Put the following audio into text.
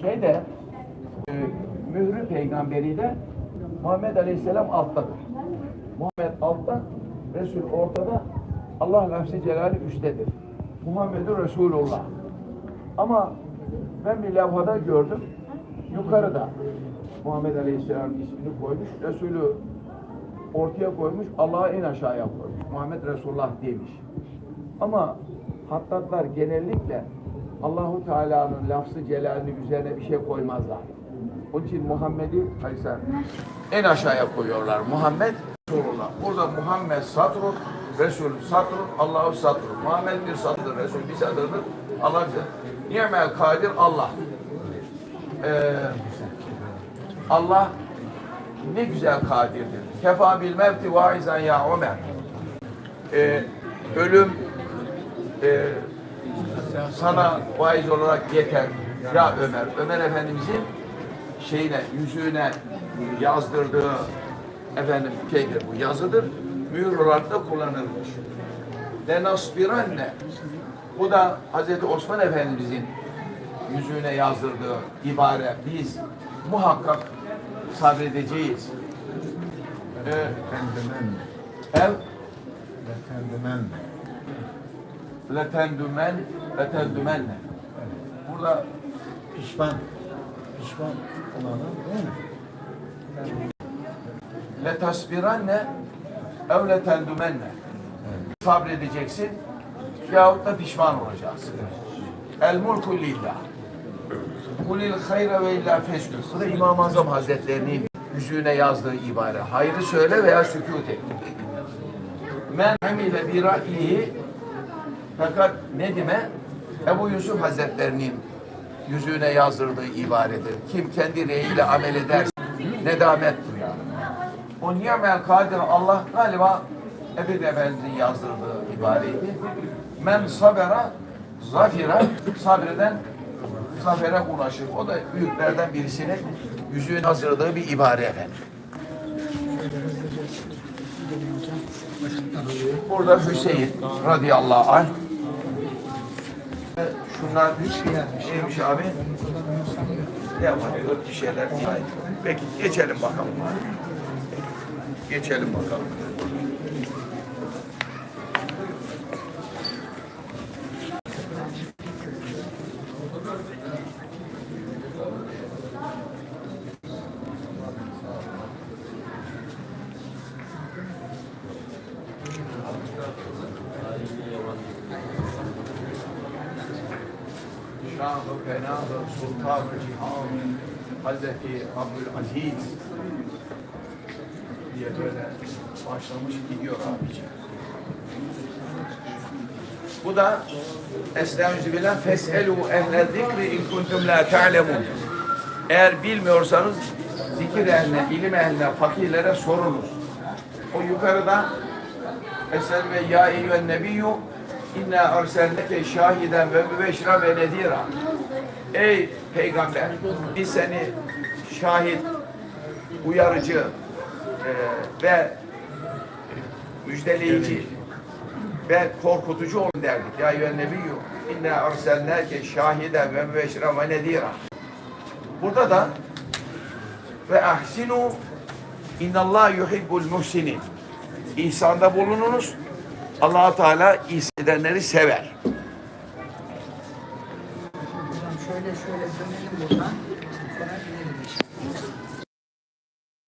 Şeyde e, mührü peygamberi de Muhammed Aleyhisselam alttadır. Muhammed altta, Resul ortada, Allah lafz-ı celali üsttedir. Muhammed'in Resulullah. Ama ben bir levhada gördüm, yukarıda Muhammed Aleyhisselam ismini koymuş, Resulü ortaya koymuş, Allah'ı en aşağıya koymuş. Muhammed Resulullah demiş. Ama hattatlar genellikle Allahu Teala'nın lafzı celalini üzerine bir şey koymazlar. Onun için Muhammed'i Aleyhisselam en aşağıya koyuyorlar. Muhammed Resulullah. Burada Muhammed satrun, Resul satrun, Allahu satrun. Muhammed bir satırdır, Resul bir satırdır. Allah bir Ni'mel kadir Allah. Ee, Allah ne güzel kadirdir. Kefa bil mevti vaizan ya Ömer. Ee, ölüm e, sana vaiz olarak yeter ya Ömer. Ömer Efendimizin şeyine, yüzüğüne yazdırdığı efendim şeydir bu yazıdır. Mühür olarak da kullanılmış. Lenasbiranne bu da Hazreti Osman Efendimizin yüzüğüne yazdırdığı ibare. Biz muhakkak sabredeceğiz. Ee, Letendümen. ev Letendümen. Letendümen letendümenne. Burada Pişman. Pişman olanı değil mi? letasbiranne ev letendümenne. Sabredeceksin yahut da pişman olacaksın. El mulku lillah. Kulil hayre ve illa feskül. Bu da İmam-ı Azam Hazretlerinin yüzüğüne yazdığı ibare. Hayrı söyle veya sükut et. Men hamile bir ra'yihi fakat Nedim'e Ebu Yusuf Hazretlerinin yüzüğüne yazdırdığı ibaredir. Kim kendi reyiyle amel ederse nedamet duyar. O niyamel kadir Allah galiba Ebu Efendimiz'in yazdırdığı ibareydi. Men sabera zafira sabreden zafere ulaşır. O da büyüklerden birisinin yüzüğün yazdırdığı bir ibare efendim. Burada Hüseyin radıyallahu anh. Şunlar neymiş abi? Ne yapıyor? Bir şeyler. Peki geçelim bakalım. Geçelim bakalım. Şah-ı Fenâ-ı Sultan-ı Cihan Hazreti Abdülaziz diye böyle başlamış gidiyor abiciğim. Bu da Estaizu billah feselu ehle zikri in kuntum la ta'lemun. Eğer bilmiyorsanız zikir ehline, ilim ehline, fakirlere sorunuz. O yukarıda Esel ve ya eyyühen nebiyyü inna arselneke şahiden ve mübeşra ve nedira. Ey peygamber biz seni şahit, uyarıcı e, ve müjdeleyici ve korkutucu olun derdik. Ya eyyühen nebiyyü inna arselneke şahiden ve mübeşra ve nedira. Burada da ve ahsinu innallah yuhibbul muhsinin. İhsanda bulununuz. Allah Teala ihsan edenleri sever. Hocam şöyle şöyle dönelim buradan.